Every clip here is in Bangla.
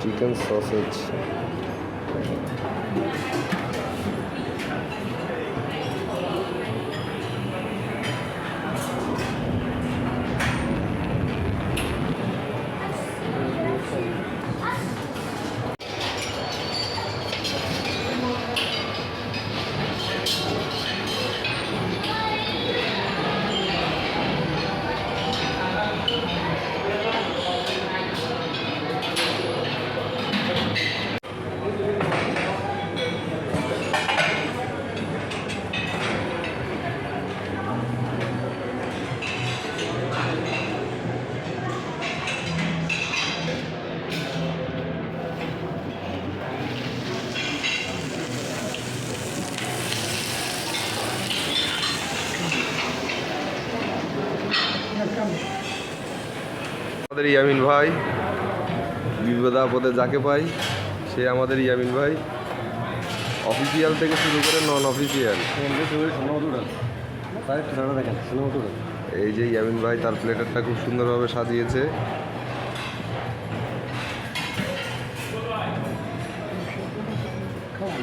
Chicken sausage. আমাদের ইয়ামিন ভাই, বিপদ আপদে যাকে পাই, সে আমাদের ইয়ামিন ভাই। অফিসিয়াল থেকে শুরু করে নন অফিসিয়াল এই যে ইয়ামিন ভাই তার প্লেটারটা খুব সুন্দরভাবে সাজিয়েছে। হ্যাঁ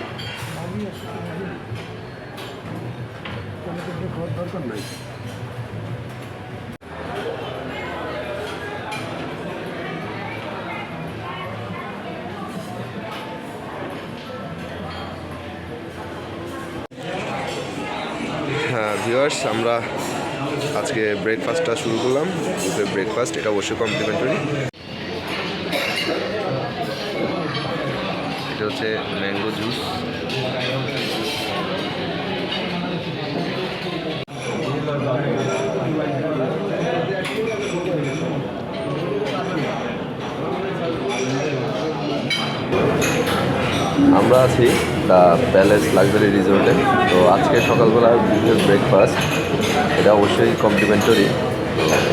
ভিউয়ার্স আমরা আজকে ব্রেকফাস্টটা শুরু করলাম। ব্রেকফাস্ট এটা অবশ্যই কমপ্লিমেন্টারি এটা হচ্ছে ম্যাঙ্গো জুস আমরা আছি দ্য প্যালেস লাক্সারি রিসোর্টে। তো আজকে সকালবেলা বিশেষ ব্রেকফাস্ট এটা অবশ্যই কমপ্লিমেন্টারি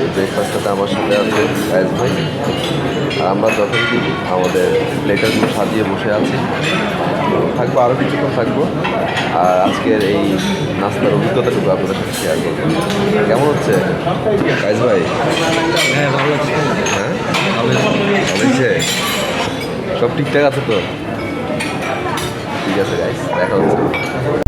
এই ব্রেকফাস্টটাতে আমার সাথে আছে ফ্যাজ ভাই। আর আমরা যথারীতি আমাদের প্লেটারগুলো সাজিয়ে বসে আছি। থাকব আরও কিছুক্ষণ থাকব। আর আজকের এই নাস্তার অভিজ্ঞতাটুকু আপনাদের সাথে শেয়ার করব। কেমন হচ্ছে? ফ্যাজ ভাই? হ্যাঁ ভালো লাগছে হ্যাঁ? ভালো সব ঠিকঠাক আছে তো? ঠিক আছে গাইস দেখা হচ্ছে।